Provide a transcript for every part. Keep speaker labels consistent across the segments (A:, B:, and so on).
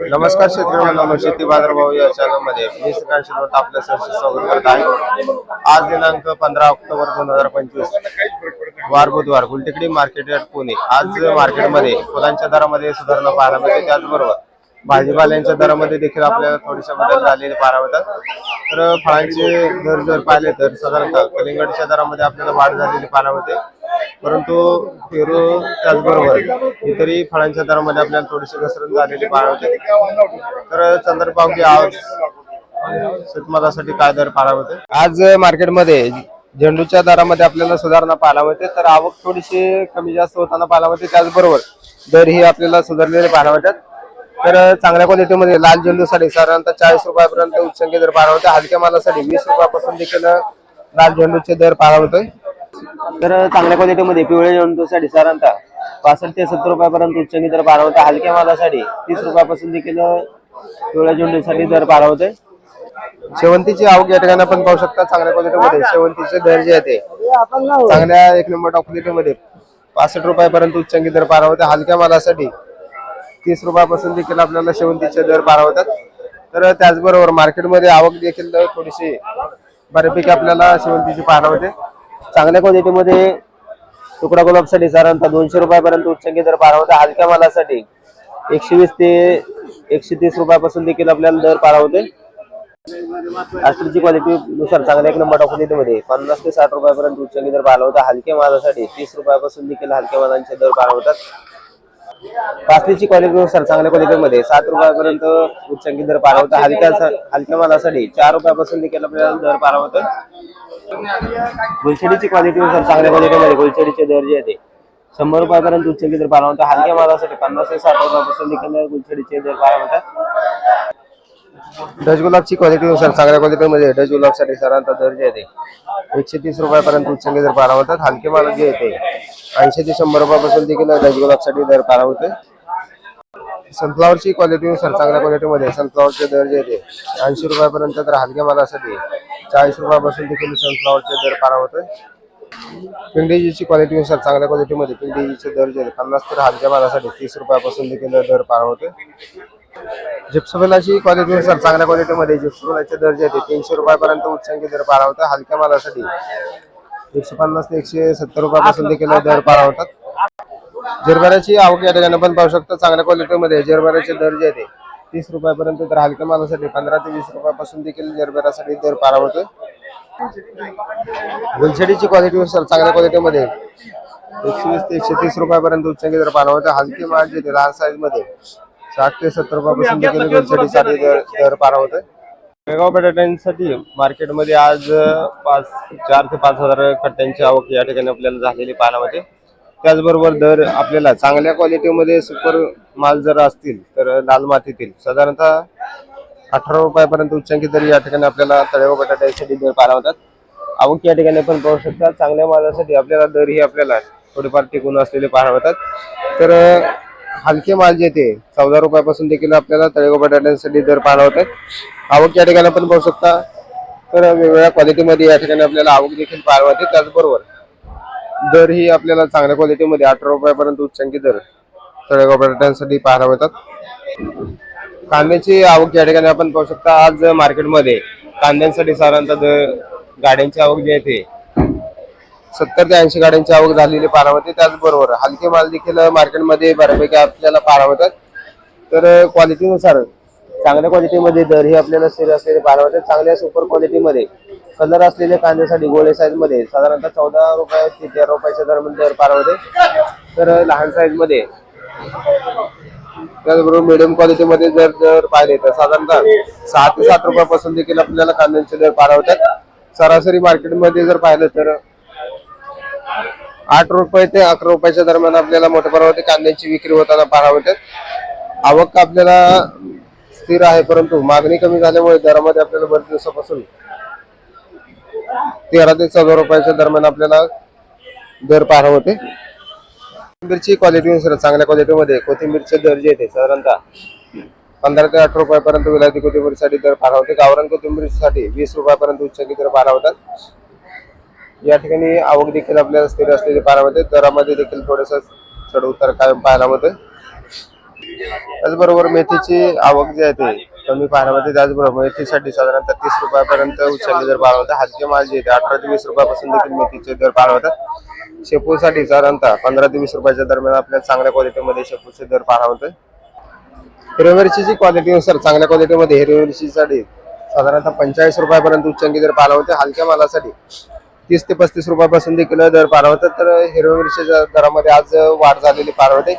A: नमस्कार शेतकरी मित्रांनो शेती बाजारभाव या चॅनलमध्ये मी श्रीकांत आपल्या सरशी स्वागत करत आहे. आज दिनांक पंधरा ऑक्टोबर दोन हजार पंचवीस वार बुधवार गुलटेकडी मार्केट यार्ड पुणे. आज मार्केटमध्ये फुलांच्या दरामध्ये सुधारणा पाहायला मिळते त्याचबरोबर भाजीपाल्यांच्या दरामध्ये देखील आपल्याला थोडीशा बदल झालेले पाहायला मिळतात. तर फळांचे दर जर पाहिले तर साधारणतः कलिंगडच्या दरामध्ये आपल्याला वाढ झालेली पाहायला मिळते. परंतु पेरू त्याचबरोबर इतरही फळांच्या दरामध्ये आपल्याला थोडीशी घसरण झालेली पाहायला मिळते. तर चंद्रपाव की आज शेतमालासाठी काय दर पाहायला मिळते? आज मार्केटमध्ये झेंडूच्या दरामध्ये आपल्याला सुधारणा पाहायला मिळते. तर आवक थोडीशी कमी जास्त होताना पाहायला मिळते. त्याचबरोबर दर ही आपल्याला सुधारलेले पाहायला मिळतात. तर चांगल्या क्वालिटीमध्ये लाल झेंडूसाठी साधारणतः चाळीस रुपयापर्यंत उच्चांकी दर पाहायला मिळते हलक्या मालासाठी वीस रुपयापासून देखील लाल झेंडूचे दर पाहायला मिळतोय तर चांगल्या क्वालिटीमध्ये पिवळ्या झेंडूसाठी साधारणतः पासष्ट ते सत्तर रुपयापर्यंत उच्चांकी दर पाहायला होता हलक्या मालासाठी तीस रुपयापासून देखील पिवळ्या झेंडूसाठी दर पाहायला होते शेवंतीची आवक या ठिकाणी आपण पाहू शकता चांगल्या क्वालिटीमध्ये. शेवंतीचे दर जे आहे ते चांगल्या एक नंबर क्वालिटीमध्ये पासष्ट रुपयापर्यंत उच्चांकी दर पाहायला होते हलक्या मालासाठी तीस रुपयापासून देखील आपल्याला शेवंतीचे दर बारा होतात. तर त्याचबरोबर मार्केटमध्ये आवक देखील थोडीशी बऱ्यापैकी आपल्याला शेवंतीची पाहायला होते चांगल्या क्वालिटीमध्ये तुकडा गुलाबसाठी साधारणतः दोनशे रुपयापर्यंत उच्चांकी दर पारा होता. हलक्या मालासाठी एकशे वीस ते एकशे तीस रुपयापासून देखील आपल्याला दर पारा होते. आस्ट्रीची क्वालिटी नुसार चांगल्या एक नंबर क्वालिटीमध्ये पन्नास ते साठ रुपयापर्यंत उच्चांकी दर पाहायला होता. हलक्या मालासाठी तीस रुपयापासून देखील हलक्या मालांचे दर पारा होतात. पाचलीची क्वालिटीनुसार चांगल्या क्वालिटीमध्ये सात रुपयापर्यंत उच्चांकी दर पाहायला होता हलक्या हलक्या मालासाठी चार रुपयापासून देखील आपल्याला दर पार होतं गुलछडीची क्वालिटीनुसार चांगल्या क्वालिटीमध्ये गुलछडीचे दर जे आहे ते शंभर रुपयापर्यंत उच्चांकी दर पार होता हलक्या मालासाठी पन्नास ते साठ रुपयापासून देखील गुलछडीचे दर पार होतात डच गुलाबची क्वालिटीनुसार चांगल्या क्वालिटीमध्ये डच गुलाबसाठी सरांचा दर्जा येते एकशे तीस रुपयापर्यंत उच्चांकी दर पारा होतात. हलके माल जे येते ऐंशी ते शंभर रुपयापासून देखील डच गुलाबसाठी दर पारा होते सनफ्लावरची क्वालिटीनुसार चांगल्या क्वालिटीमध्ये सनफ्लावरचे दर जे ऐंशी रुपयापर्यंत तर हलक्या मालासाठी चाळीस रुपयापासून देखील सनफ्लावरचे दर पारा होते पिंडीजीची क्वालिटीनुसार चांगल्या क्वालिटीमध्ये पिंडीजीचे दर जे पन्नास तर हलक्या मालासाठी तीस रुपयापासून देखील दर पारा होते जिप्सोबेलाची क्वालिटीनुसार चांगल्या क्वालिटीमध्ये जिप्सोबेलाचे दर्जा येते तीनशे रुपयापर्यंत उच्चांकी दर पारा होता हलक्या मालासाठी. एकशे पन्नास ते एकशे सत्तर रुपयापासून देखील दर पारा होतात. जरबऱ्याची आवक या ठिकाणी पण पाहू शकतो चांगल्या क्वालिटीमध्ये जरबऱ्याचे दर्जा येते तीस रुपयापर्यंत तर हलक्या मालासाठी पंधरा ते वीस रुपयापासून देखील जरबऱ्यासाठी दर पारा होतो गुलछडीची क्वालिटीनुसार चांगल्या क्वालिटीमध्ये एकशे वीस ते एकशे तीस रुपयापर्यंत उच्चांकी दर पारा होता हलकी माल जे लहान साईजमध्ये साठ ते सत्तर रुपयापासून देखील दर दर पाहायला होते बेळगाव बटाट्यांसाठी मार्केटमध्ये आज पाच चार ते पाच हजार कट्ट्यांची आवक या ठिकाणी आपल्याला झालेली पाहायला होते त्याचबरोबर दर आपल्याला चांगल्या क्वालिटीमध्ये सुपर माल जर असतील तर लाल मातीतील साधारणतः अठरा रुपयापर्यंत उच्चांकी दर या ठिकाणी आपल्याला तळेवा बटाट्यासाठी दर पाहायला होतात आवक या ठिकाणी आपण पाहू शकता चांगल्या मालासाठी आपल्याला दर ही आपल्याला थोडेफार टिकून असलेले पाहायला होतात तर हलके माल जे ते चौदा रुपयापासून देखील आपल्याला तळेगाव बटाट्यांसाठी दर पाहायला होतात आवक या ठिकाणी आपण पाहू शकता. तर वेगवेगळ्या क्वालिटीमध्ये या ठिकाणी आपल्याला आवक देखील पाहायला होते त्याचबरोबर दर ही आपल्याला चांगल्या क्वालिटीमध्ये अठरा रुपयापर्यंत उच्चांकी दर तळेगाव बटाट्यांसाठी पाहायला मिळतात. कांद्याची आवक या ठिकाणी आपण पाहू शकता. आज मार्केटमध्ये कांद्यांसाठी साधारणतः दर गाड्यांची आवक जी आहे ते सत्तर ते ऐंशी गाड्यांची आवक झालेली पाहायला मिळते त्याचबरोबर हलके माल देखील मार्केटमध्ये बऱ्यापैकी आपल्याला पाहायला मिळतात. तर क्वालिटीनुसार चांगल्या क्वालिटीमध्ये दर हे आपल्याला स्थिर असलेले पाहायला मिळतात चांगल्या सुपर क्वालिटीमध्ये कलर असलेल्या कांद्यासाठी गोळे साईजमध्ये साधारणतः चौदा रुपये ते तेरा रुपयाच्या दरम्यान दर पाहायला मिळते तर लहान साईजमध्ये त्याचबरोबर मिडियम क्वालिटीमध्ये जर जर पाहिले तर साधारणतः सहा ते सात रुपयापासून देखील आपल्याला कांद्यांचे दर पाहायला होतात. सरासरी मार्केटमध्ये जर पाहिलं तर आठ रुपये ते अकरा रुपयाच्या दरम्यान आपल्याला मोठ्या प्रमाणात कांद्यांची विक्री होताना पाहायला मिळतात. आवक आपल्याला स्थिर आहे परंतु मागणी कमी झाल्यामुळे दरामध्ये आपल्याला बरेच दिवसापासून तेरा ते चौदा रुपयाच्या दरम्यान आपल्याला दर पाहायला होते कोथिंबीरची क्वालिटीनुसार चांगल्या क्वालिटीमध्ये कोथिंबीरचे दर जे येते साधारणतः पंधरा ते अठरा रुपयापर्यंत विलायती कोथिंबीरसाठी दर पाहायला होते गावरान कोथिंबीरसाठी वीस रुपयापर्यंत उच्चांकी दर पाहायला होतात या ठिकाणी आवक देखील आपल्याला स्थिर असलेली पाहायला मिळते दरामध्ये देखील थोडस चढ उतार कायम पाहायला मिळते त्याचबरोबर मेथीची आवक जी आहे ते कमी पाहण्यामध्ये त्याचबरोबर मेथीसाठी साधारणतः तीस रुपयापर्यंत उचलले दर पाहायला होतात हलके माल जे आहेत अठरा ते वीस रुपयापासून देखील मेथीचे दर पाहायला होतात शेपूसाठी साधारणतः पंधरा ते वीस रुपयाच्या दरम्यान आपल्याला चांगल्या क्वालिटीमध्ये शेपूचे दर पाहायला होते हिरव्या मिरचीची क्वालिटीनुसार चांगल्या क्वालिटीमध्ये हिरव्या मिरचीसाठी साधारणतः पंचेचाळीस रुपयापर्यंत उच्चांकी दर पाहायला होते हलक्या मालासाठी तीस ते पस्तीस रुपयापासून देखील दर पार होतात. तर हिरव्या मिरचीच्या दरामध्ये आज वाढ झालेली पार होते.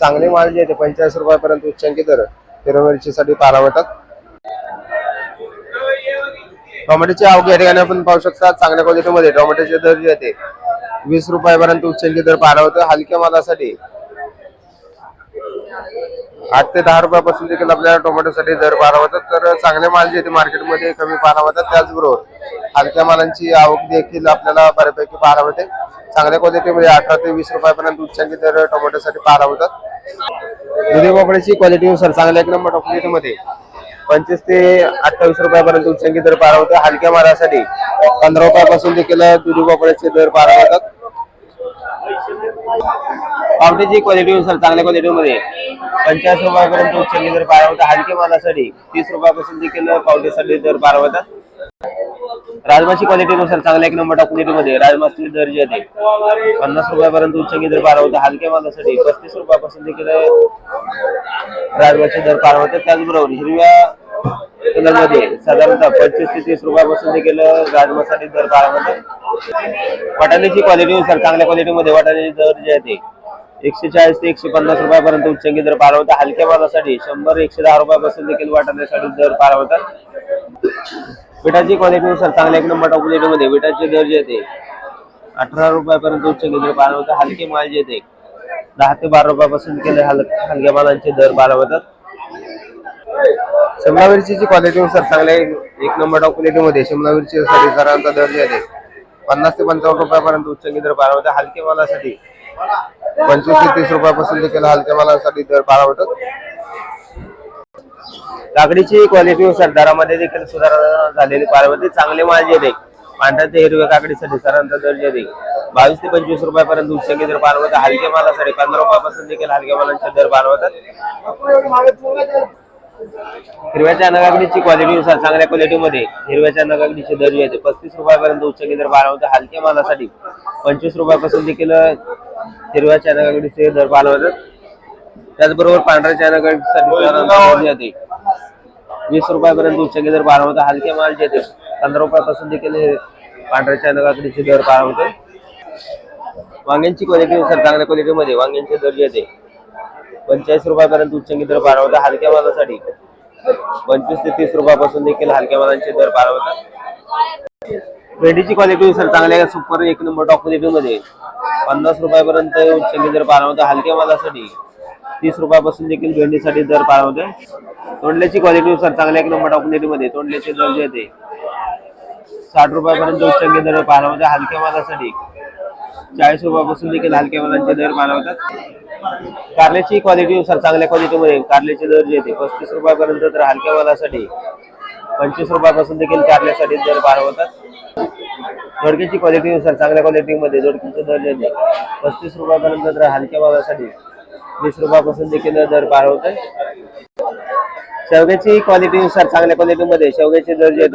A: चांगले माल जे आहे पंचेचाळीस रुपयापर्यंत उच्चांकी दर हिरव्या मिरचीसाठी पारावतात टोमॅटोची आवक या ठिकाणी आपण पाहू शकता चांगल्या क्वालिटीमध्ये टोमॅटोचे दर जे आहे ते वीस रुपयापर्यंत उच्चांकी दर पार हलक्या मालासाठी आठ ते दहा रुपयापासून देखील आपल्याला टोमॅटोसाठी दर पारा होतात तर चांगले माल जे ते मार्केटमध्ये कमी पारा होतात त्याचबरोबर हलक्या मालांची आवक देखील आपल्याला बऱ्यापैकी पारा होते चांगल्या क्वालिटीमध्ये अठरा ते वीस रुपयापर्यंत उच्चांकी दर टोमॅटोसाठी पारा होतात दुधी भोपळ्याची क्वालिटीनुसार चांगल्या एक नंबर क्वालिटीमध्ये पंचवीस ते अठ्ठावीस रुपयापर्यंत उच्चांकी दर पारा होते हलक्या मालासाठी पंधरा रुपयापासून देखील दुधी भोपळ्याचे दर पारा पावटीची क्वालिटी क्वालिटीनुसार चांगल्या क्वालिटीमध्ये पंचाळीस रुपयापर्यंत उचलली दर पार होता हलके मालासाठी तीस रुपयापासून देखील पावट्यासाठी दर पार होतात राजमाची क्वालिटीनुसार चांगल्या एक नंबर क्वालिटीमध्ये राजमाचे दर येते पन्नास रुपयापर्यंत उच्चंगी दर पार होता हलक्या मालासाठी पस्तीस रुपयापासून देखील राजमाचे दर पार होतात त्याचबरोबर हिरव्या कलरमध्ये साधारणतः पंचवीस ते तीस रुपयापासून देखील राजमासाठी दर पार होतात वाटाण्याची क्वालिटीनुसार चांगल्या क्वालिटीमध्ये वाटाण्याची दर जे आहे ते. एकशे चाळीस ते एकशे पन्नास रुपयापर्यंत उच्चांकी दर पार हलक्या मालासाठी शंभर एकशे दहा रुपयापासून देखील वाटण्यासाठी दर पार होतात. विटाची क्वालिटीनुसार चांगल्या एक नंबर टॉप क्वालिटीमध्ये विटाचे दर जे ते अठरा रुपयापर्यंत उच्चांकी दर पार होतात. हलके माल जे ते दहा ते बारा रुपयापासून देखील हलक्या मालांचे दर पार होतात. शिमला मिरचीची क्वालिटीनुसार चांगल्या एक नंबर टॉप क्वालिटीमध्ये शिमला मिरचीसाठी दरांचा दर जे ते पन्नास ते पंचावन्न रुपयापर्यंत उच्चांकी दर पार होतात. हलके मालासाठी पंचवीस ते तीस रुपयापासून देखील हलक्या मालासाठी दर पार होतात काकडीची क्वालिटीनुसार दरामध्ये देखील सुधारणा झालेली पार चांगले माल जे आहे पांढऱ्या ते हिरव्या काकडीसाठी सरांचा दर जे बावीस ते पंचवीस रुपयापर्यंत उच्चकी दर पार होतात हलक्या मालासाठी पंधरा रुपयापासून देखील हलक्या मालांचे दर पार हिरव्याच्या नगागडीची क्वालिटीनुसार चांगल्या क्वालिटीमध्ये हिरव्याच्या नगागडीचे दर जे आहे पस्तीस रुपयापर्यंत उच्चांकी दर पार हलक्या मालासाठी पंचवीस रुपयापासून देखील हिरव्या नगाकडीचे दर पार त्याचबरोबर पांढऱ्या नगाकडीसाठी जे वीस रुपयापर्यंत उच्चांकी दर पार होतात हलके माल जे आहेत पंधरा रुपयापासून देखील पांढऱ्या पांढऱ्याच्या दर पार होते वांग्यांची क्वालिटीनुसार चांगल्या क्वालिटीमध्ये वांग्यांचे दर जे आहेत पंचेचाळीस रुपयापर्यंत उच्चांकी दर पार होतात हलक्या मालासाठी पंचवीस ते तीस रुपयापासून देखील हलक्या मालांचे दर पार होतात भेंडीची सर चांगल्या सुपर एक नंबर टॉप क्वालिटीमध्ये पन्नास रुपयापर्यंत शेंगी दर पार हलक्या मालासाठी तीस रुपयापासून देखील भेंडीसाठी दर पार होते. तोंडल्याची क्वालिटीनुसार चांगल्या एक नंबर टॉप क्वालिटीमध्ये तोंडल्याचे दर जे ते साठ रुपयापर्यंत शेंगी दर पार होते हलक्या मालासाठी चाळीस रुपयापासून देखील हलक्या मालांचे दर पार होतात. कारल्याची क्वालिटीनुसार चांगल्या क्वालिटीमध्ये कारल्याचे दर जे ते पस्तीस रुपयापर्यंत तर हलक्या मालासाठी पंचवीस रुपयापासून देखील कारल्यासाठी दर पार जोडकीची क्वालिटीनुसार चांगल्या क्वालिटीमध्ये जोडकीचे दर जे पस्तीस रुपयापर्यंत दर हलक्या भागासाठी वीस रुपयापासून देखील दर पार होते शेवग्याची क्वालिटीनुसार चांगल्या क्वालिटीमध्ये शेवग्याचे दर जे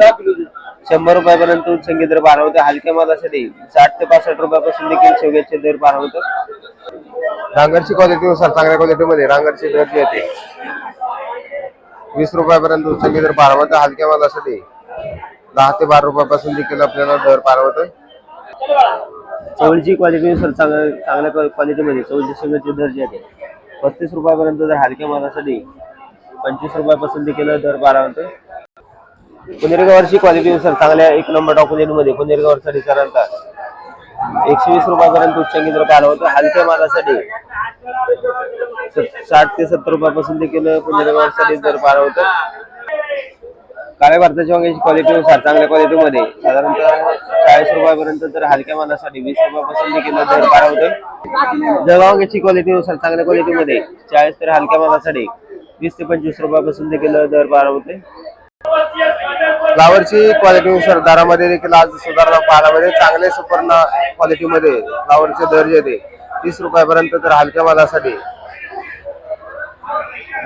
A: शंभर रुपयापर्यंत संगीत दर पार होते हलक्या मालासाठी साठ ते पासष्ट रुपयापासून देखील शेवग्याचे दर पार होतात रांगरची क्वालिटीनुसार चांगल्या क्वालिटीमध्ये रांगरचे दर जे वीस रुपयापर्यंत उच्चांकी दर पार होतं हलक्या मालासाठी दहा ते बारा रुपयापासून देखील आपल्याला दर पार होतोय. चवळीची क्वालिटीनुसार चांगल्या चांगल्या क्वालिटीमध्ये चवळीच्या शेंगाची दर आहे पस्तीस रुपयापर्यंत जर हलक्या मालासाठी पंचवीस रुपयापासून देखील दर बारा होतोय. पुनेरगावरची क्वालिटीनुसार चांगल्या एक नंबर टॉप क्वालिटीमध्ये पुनेरगावसाठी साधारणतः एकशे वीस रुपयापर्यंत उच्चांकी दर पार हलक्या मालासाठी साठ ते सत्तर रुपयापासून देखील पुनेरगावसाठी दर पार काळ्या भारताची वांग्याची क्वालिटीनुसार चांगल्या क्वालिटीमध्ये साधारणतः चाळीस रुपयापर्यंत तर हलक्या मानासाठी वीस रुपयापासून देखील दर पार होतो जळगावांग्याची क्वालिटीनुसार चांगल्या क्वालिटीमध्ये चाळीस तर हलक्या मानासाठी वीस ते पंचवीस रुपयापासून देखील दर बारा होते फ्लावरची क्वालिटीनुसार दरामध्ये देखील आज सुधारणा पाहायला चांगले सुपर्ण क्वालिटीमध्ये फ्लावरचे दर जे ते तीस रुपयापर्यंत तर हलक्या मालासाठी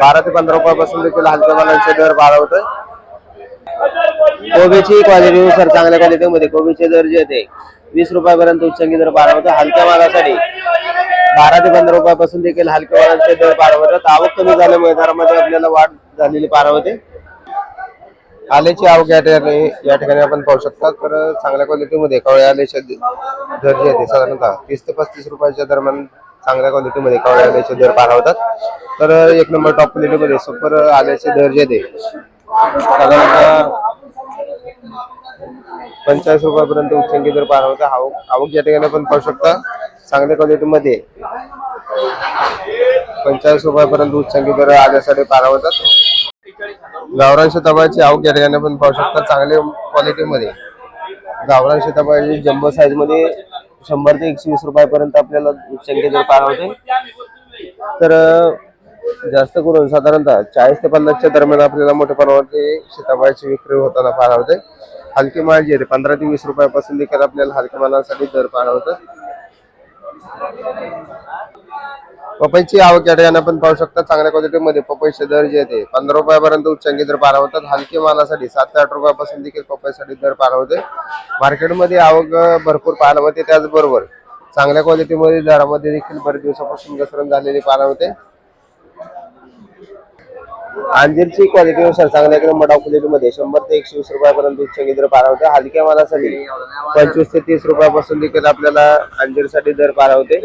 A: बारा ते पंधरा रुपयापासून देखील हलक्या मालांचे दर बारा होते कोबीची क्वालिटीनुसार चांगल्या क्वालिटीमध्ये कोबीचे दर जे ते वीस रुपयापर्यंत उच्चांकी दर बारा होते हलक्या मालासाठी बारा ते पंधरा रुपयापासून देखील हलक्या मालांचे दर बारा होतात. आवक कमी झाल्यामुळे दरामध्ये आपल्याला वाढ झालेली पारवते होते. आल्याची आवक या ठिकाणी या ठिकाणी आपण पाहू शकता तर चांगल्या क्वालिटीमध्ये कवळ्या आल्याचे दर जे आहे साधारणतः तीस ते पस्तीस रुपयाच्या दरम्यान चांगल्या क्वालिटीमध्ये कवळ्या आल्याचे दर पार होतात. तर एक नंबर टॉप क्वालिटीमध्ये सुपर आल्याचे दर जे आहे साधारणतः पंचाळीस रुपयापर्यंत उच्चंकी दर पार होता आवक आवक या ठिकाणी आपण पाहू शकता चांगल्या क्वालिटीमध्ये पंचाळीस रुपयापर्यंत उच्चंकी दर आल्यासाठी पार होतात गावरान शेताबाची आवक या ठिकाणी आपण पाहू शकता चांगल्या क्वालिटीमध्ये. गावरान शेताबाची जम्बो साईजमध्ये शंभर ते एकशे वीस रुपयापर्यंत आपल्याला उच्चंकी दर पार होते तर जास्त करून साधारणतः चाळीस ते पन्नासच्या दरम्यान आपल्याला मोठ्या प्रमाणात सीताफळाची विक्री होताना पार होते हलकी माल जे आहे पंधरा ते वीस रुपयापासून देखील आपल्याला हलक्या मालासाठी दर पार होतात पपईची आवक या ठिकाणी आपण पाहू शकता चांगल्या क्वालिटीमध्ये पपईचे दर जे आहे ते पंधरा रुपयापर्यंत उच्चांकी दर पार होतात हलके मालासाठी सात ते आठ रुपयापासून देखील पपईसाठी दर पार होते मार्केटमध्ये आवक भरपूर पाहायला होते त्याचबरोबर चांगल्या क्वालिटीमध्ये दरामध्ये देखील बरेच दिवसापासून घसरण झालेली पाहायला होते अंजीरची क्वालिटीनुसार चांगल्या एकदम मडाव क्वालिटीमध्ये शंभर ते एकशे वीस रुपयापर्यंत उच्चांकी दर पार होते. हलक्या मालासाठी पंचवीस ते तीस रुपयापासून देखील आपल्याला अंजीरसाठी दर पार होते.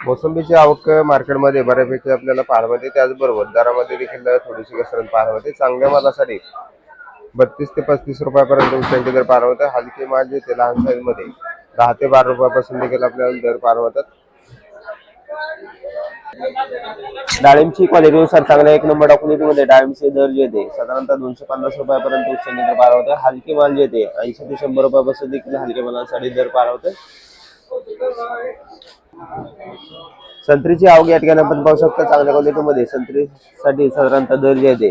A: मोसंबीची आवक मार्केटमध्ये बऱ्यापैकी आपल्याला पाहायला मिळते. त्याचबरोबर दरामध्ये देखील थोडीशी घसरण पाहायला मिळते. चांगल्या मालासाठी बत्तीस ते पस्तीस रुपयापर्यंत उच्चांकी दर पार होते. हलके माल जे ते लहान साईजमध्ये दहा ते बारा रुपयापासून देखील आपल्याला दर पार होतात. डाळिंबची क्वालिटीनुसार चांगल्या एक नंबर क्वालिटीमध्ये डाळिंबचे दर जे ते साधारणतः दोनशे पन्नास रुपयापर्यंत उच्च दर पार होते. हलके माल जे ते ऐंशी ते शंभर रुपयापासून देखील हलके मालासाठी दर पार होते. संत्रीची आवक या ठिकाणी आपण पाहू शकता चांगल्या क्वालिटीमध्ये संत्रीसाठी साधारणतः दर जे आहे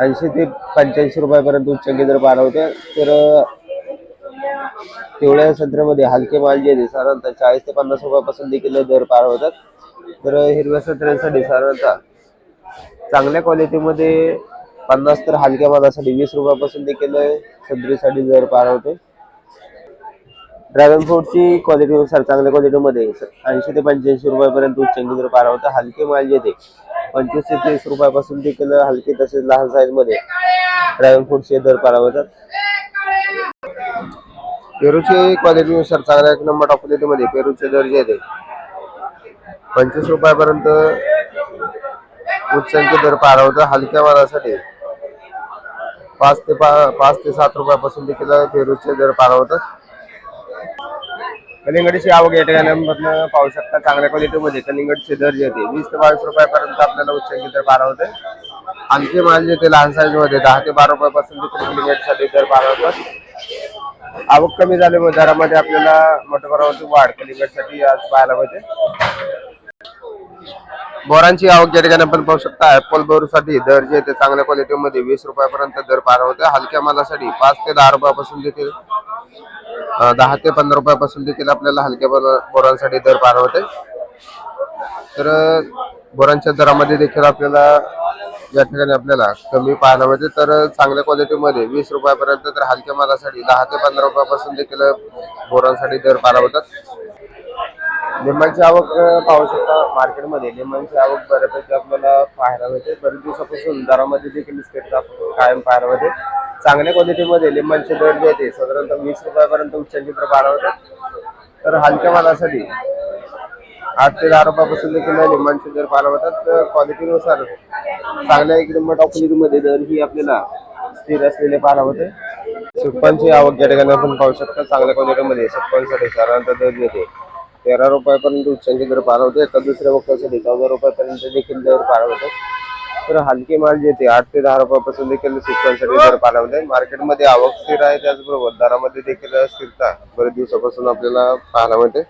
A: ऐंशी ते पंच्याऐंशी रुपयापर्यंत उच्च दर पार होते. तर तेवढ्या संत्र्यामध्ये हलके माल जे आहे साधारणतः चाळीस ते पन्नास रुपयापासून देखील दर पार होतात. तर हिरव्या संत्र्यांसाठी साधारणतः चांगल्या क्वालिटीमध्ये पन्नास तर हलक्या मालासाठी वीस रुपयापासून देखील संत्रीसाठी दर पार होते. ड्रॅगन फ्रूटची क्वालिटीनुसार चांगल्या क्वालिटीमध्ये ऐंशी ते पंच्याऐंशी रुपयापर्यंत उच्चांकी दर पार होतं. हलके माल जे ते पंचवीस ते तीस रुपयापासून देखील हलके तसेच लहान साईजमध्ये ड्रॅगन फ्रूटचे दर पार होतात. पेरूची क्वालिटीनुसार चांगल्या एक नंबर टॉप क्वालिटीमध्ये पेरूचे दर्जे जे पंचवीस रुपयापर्यंत उच्चांचे दर पार हलक्या मालासाठी पाच ते पा पाच ते सात रुपयापासून देखील पेरूचे दर पार होतात कलिंगडची आवक या ठिकाणी पाहू शकता. चांगल्या क्वालिटीमध्ये कलिंगडचे दर जे ते वीस ते बावीस रुपयापर्यंत आपल्याला उच्चांचे दर पार होते आणखी माल जे ते लहान साईजमध्ये दहा ते बारा रुपयापासून देखील कलिंगडसाठी दर पार होतात आवक कमी झाल्यामुळे दरामध्ये आपल्याला मोठ्या प्रमाणात वाढ कलिंगडसाठी आज पाहायला मिळते. बोरांची आवक या ठिकाणी आपण पाहू शकता ऍपल बोरसाठी दर जे ते चांगल्या क्वालिटीमध्ये वीस रुपयापर्यंत दर पार होते हलक्या मालासाठी पाच ते दहा रुपयापासून देखील दहा ते पंधरा रुपयापासून देखील आपल्याला हलक्या बोरांसाठी दर पार होते तर बोरांच्या दरामध्ये देखील आपल्याला या ठिकाणी आपल्याला कमी पाहायला मिळते. तर चांगल्या क्वालिटीमध्ये वीस रुपयापर्यंत तर हलक्या मालासाठी दहा ते पंधरा रुपयापासून देखील बोरांसाठी दर पाहायला होतात लिंबाची आवक पाहू शकता मार्केटमध्ये लिंबांची आवक बऱ्यापैकी आपल्याला पाहायला मिळते. बरेच दिवसापासून दरामध्ये देखील स्थिरता कायम पाहायला मिळते. चांगल्या क्वालिटीमध्ये लिंबांचे दर जे ते साधारणतः वीस रुपयापर्यंत उच्चांची दर पाहायला होतात तर हलक्या मालासाठी आठ ते दहा रुपयापासून देखील लिंबांचे दर पाहायला होतात क्वालिटीनुसार चांगल्या एक नंबर टॉप क्वालिटीमध्ये दर ही आपल्याला स्थिर असलेले पाहायला होते सुप्पांची आवक या ठिकाणी आपण पाहू शकता चांगल्या क्वालिटीमध्ये सुप्पांसाठी साधारणतः दर येते. तेरा रुपयापर्यंत उच्चांकी दर पार होते एका दुसऱ्या वक्तासाठी चौदा रुपयापर्यंत देखील दर पार होते तर हलके माल जे ते आठ ते दहा रुपयापासून देखील सुप्पांसाठी दर पार होते मार्केटमध्ये आवक स्थिर आहे त्याचबरोबर दरामध्ये देखील स्थिरता बरेच दिवसापासून आपल्याला पाहायला मिळते.